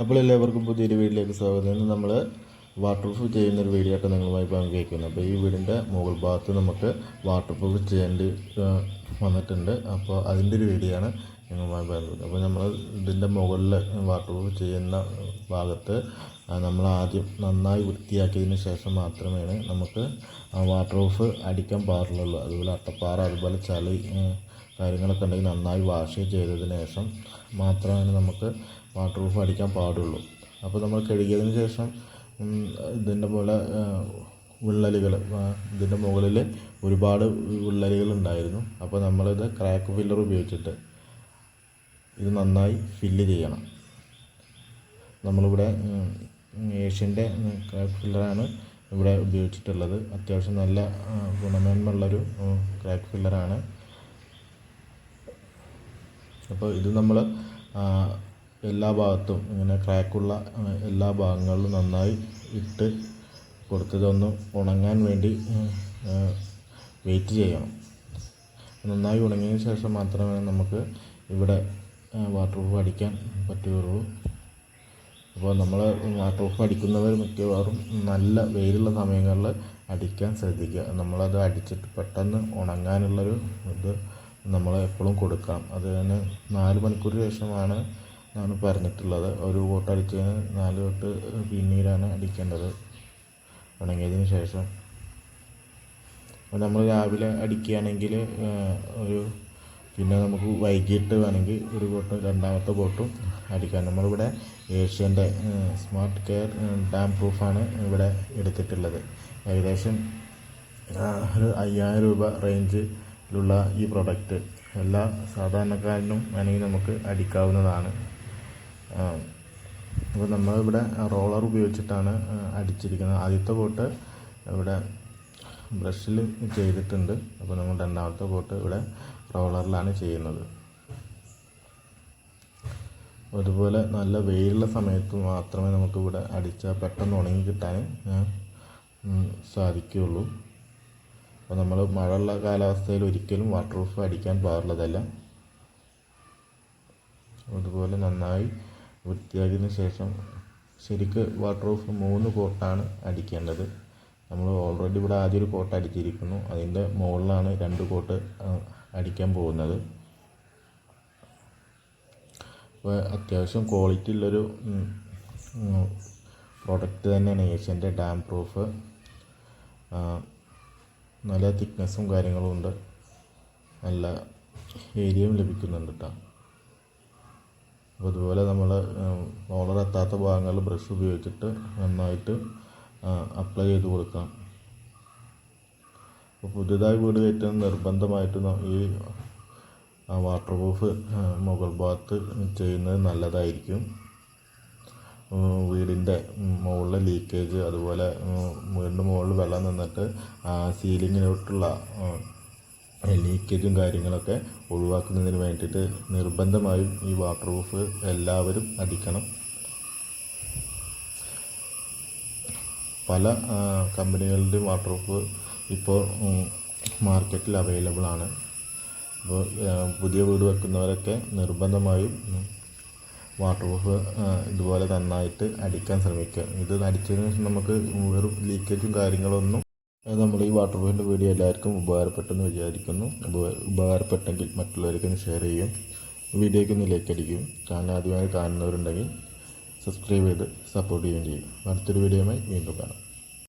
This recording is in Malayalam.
അപ്പോൾ എല്ലാവർക്കും പുതിയൊരു വീട്ടിലേക്ക് സ്വാഗതം. ഇന്ന് നമ്മൾ വാട്ടർ പ്രൂഫ് ചെയ്യുന്ന ഒരു വീഡിയോ ആയിട്ട് നിങ്ങളുമായി പങ്കുവയ്ക്കുന്നത് അപ്പോൾ ഈ വീടിന്റെ മുകൾ ഭാഗത്ത് നമുക്ക് വാട്ടർ പ്രൂഫ് ചെയ്യേണ്ടി വന്നിട്ടുണ്ട്. അപ്പോൾ അതിന്റെ ഒരു വീഡിയോ ആണ് നിങ്ങളുമായി പങ്കുവയ്ക്കുന്നത് അപ്പോൾ നമ്മൾ ഇതിന്റെ മുകളിൽ വാട്ടർ പ്രൂഫ് ചെയ്യുന്ന ഭാഗത്ത് നമ്മൾ ആദ്യം നന്നായി വൃത്തിയാക്കിയതിന് ശേഷം മാത്രമേ നമുക്ക് വാട്ടർ പ്രൂഫ് അടിക്കാൻ പാടുള്ളൂ. അതുപോലെ അട്ടപ്പാറ അതുപോലെ ചളി കാര്യങ്ങളൊക്കെ ഉണ്ടെങ്കിൽ നന്നായി വാഷ് ചെയ്തതിന് ശേഷം മാത്രമേ നമുക്ക് വാട്ടർ പ്രൂഫ് അടിക്കാൻ പാടുള്ളൂ. അപ്പോൾ നമ്മൾ കഴുകിയതിന് ശേഷം ഇതിന്റെ പോലെ വിള്ളലുകൾ ഇതിന്റെ മുകളിൽ ഒരുപാട് വിള്ളലുകൾ ഉണ്ടായിരുന്നു. അപ്പോൾ നമ്മളിത് ക്രാക്ക് ഫില്ലർ ഉപയോഗിച്ചിട്ട് ഇത് നന്നായി ഫില്ല് ചെയ്യണം. നമ്മളിവിടെ ഏഷ്യന്റെ ക്രാക്ക് ഫില്ലറാണ് ഇവിടെ ഉപയോഗിച്ചിട്ടുള്ളത്. അത്യാവശ്യം നല്ല ഗുണമേന്മയുള്ളൊരു ക്രാക്ക് ഫില്ലറാണ് അപ്പോൾ ഇത് നമ്മൾ എല്ലാ ഭാഗത്തും ഇങ്ങനെ ക്രാക്കുള്ള എല്ലാ ഭാഗങ്ങളിലും നന്നായി ഇട്ട് കൊടുത്തതൊന്ന് ഉണങ്ങാൻ വേണ്ടി വെയിറ്റ് ചെയ്യണം. നന്നായി ഉണങ്ങിയതിന് ശേഷം മാത്രമേ നമുക്ക് ഇവിടെ വാട്ടർ പ്രൂഫ് അടിക്കാൻ പറ്റുകയുള്ളൂ. അപ്പോൾ നമ്മൾ വാട്ടർ പ്രൂഫ് അടിക്കുന്നവർ മിക്കവാറും നല്ല വെയിലുള്ള സമയങ്ങളിൽ അടിക്കാൻ ശ്രദ്ധിക്കുക. നമ്മളത് അടിച്ചിട്ട് പെട്ടെന്ന് ഉണങ്ങാനുള്ളൊരു ഇത് നമ്മൾ എപ്പോഴും കൊടുക്കണം. തന്നെ നാല് മണിക്കൂർ ശേഷമാണ് ഞാൻ പറഞ്ഞിട്ടുള്ളത്. ഒരു കോട്ട് അടിച്ചതിന് നാല് തൊട്ട് പിന്നീടാണ് അടിക്കേണ്ടത്. ഉണങ്ങിയതിന് ശേഷം. അപ്പോൾ നമ്മൾ രാവിലെ അടിക്കുകയാണെങ്കിൽ ഒരു പിന്നെ നമുക്ക് വൈകിട്ട് വേണമെങ്കിൽ ഒരു ബോട്ടും രണ്ടാമത്തെ ബോട്ടും അടിക്കാം. നമ്മളിവിടെ ഏഷ്യന്റെ സ്മാർട്ട് കെയർ ഡാം പ്രൂഫാണ് ഇവിടെ എടുത്തിട്ടുള്ളത്. ഏകദേശം ഒരു അയ്യായിരം രൂപ റേഞ്ചിലുള്ള ഈ പ്രൊഡക്റ്റ്. എല്ലാ സാധാരണക്കാരനും വേണമെങ്കിൽ നമുക്ക് അടിക്കാവുന്നതാണ്. അപ്പോൾ നമ്മളിവിടെ റോളർ ഉപയോഗിച്ചിട്ടാണ് അടിച്ചിരിക്കുന്നത്. ആദ്യത്തെ കോട്ട് ഇവിടെ ബ്രഷിൽ ചെയ്തിട്ടുണ്ട്. അപ്പോൾ നമ്മൾ രണ്ടാമത്തെ കോട്ട് ഇവിടെ റോളറിലാണ് ചെയ്യുന്നത്. അതുപോലെ നല്ല വെയിലുള്ള സമയത്ത് മാത്രമേ നമുക്കിവിടെ അടിച്ചാൽ പെട്ടെന്ന് ഉണങ്ങി കിട്ടാൻ സാധിക്കുകയുള്ളൂ. അപ്പോൾ നമ്മൾ മഴയുള്ള കാലാവസ്ഥയിൽ ഒരിക്കലും വാട്ടർ പ്രൂഫ് അടിക്കാൻ പാടുള്ളതല്ല. അതുപോലെ നന്നായി വൃത്തിയാക്കിയതിന് ശേഷം ശരിക്ക് വാട്ടർ പ്രൂഫ് മൂന്ന് കോട്ടാണ് അടിക്കേണ്ടത്. നമ്മൾ ഓൾറെഡി ഇവിടെ ആദ്യം ഒരു കോട്ട് അടിച്ചിരിക്കുന്നു. അതിന്റെ മുകളിലാണ് രണ്ട് കോട്ട് അടിക്കാൻ പോകുന്നത്. അപ്പോൾ അത്യാവശ്യം ക്വാളിറ്റി ഉള്ളൊരു പ്രോഡക്റ്റ് തന്നെയാണ് ഏഷ്യന്റെ ഡാം പ്രൂഫ് നല്ല തിക്നെസ്സും കാര്യങ്ങളും ഉണ്ട്. നല്ല ഏരിയയും ലഭിക്കുന്നുണ്ട് കേട്ടോ അതുപോലെ നമ്മൾ റോളർ എത്താത്ത ഭാഗങ്ങളിൽ ബ്രഷ് ഉപയോഗിച്ചിട്ട് നന്നായിട്ട് അപ്ലൈ ചെയ്ത് കൊടുക്കാം അപ്പോൾ പുതിയതായി വീട് കയറ്റാൻ നിർബന്ധമായിട്ട് ഈ വാട്ടർ പ്രൂഫ് മുകൾ ഭാഗത്ത് ചെയ്യുന്നത് നല്ലതായിരിക്കും. വീടിന്റെ മുകളിലെ ലീക്കേജ് അതുപോലെ വീടിന്റെ മുകളിൽ വെള്ളം നിന്നിട്ട് സീലിങ്ങിലോട്ടുള്ള ലീക്കേജും കാര്യങ്ങളൊക്കെ ഒഴിവാക്കുന്നതിന് വേണ്ടിയിട്ട് നിർബന്ധമായും ഈ വാട്ടർ പ്രൂഫ് എല്ലാവരും അടിക്കണം. പല കമ്പനികളുടെയും വാട്ടർ പ്രൂഫ് ഇപ്പോൾ മാർക്കറ്റിൽ അവൈലബിൾ ആണ്. അപ്പോൾ പുതിയ വീട് വെക്കുന്നവരൊക്കെ നിർബന്ധമായും വാട്ടർ പ്രൂഫ് ഇതുപോലെ നന്നായിട്ട് അടിക്കാൻ ശ്രമിക്കുക. ഇത് അടിച്ചതിന് ശേഷം നമുക്ക് വെറും ലീക്കേജും കാര്യങ്ങളൊന്നും അത് ഈ വാട്ടർ പോയിന്റ് വീഡിയോ എല്ലാവർക്കും ഉപകാരപ്പെട്ടെന്ന് വിചാരിക്കുന്നു. ഉപകാരപ്പെട്ടെങ്കിൽ ഉപകാരപ്പെട്ടെങ്കിൽ മറ്റുള്ളവർക്കും ഷെയർ ചെയ്യും. വീഡിയോയ്ക്ക് ഒന്ന് ലൈക്ക് അടിക്കും. ചാനൽ ആദ്യമായി കാണുന്നവരുണ്ടെങ്കിൽ സബ്സ്ക്രൈബ് ചെയ്ത് സപ്പോർട്ട് ചെയ്യുകയും ചെയ്യും. അടുത്തൊരു വീഡിയോയുമായി വീണ്ടും കാണാം.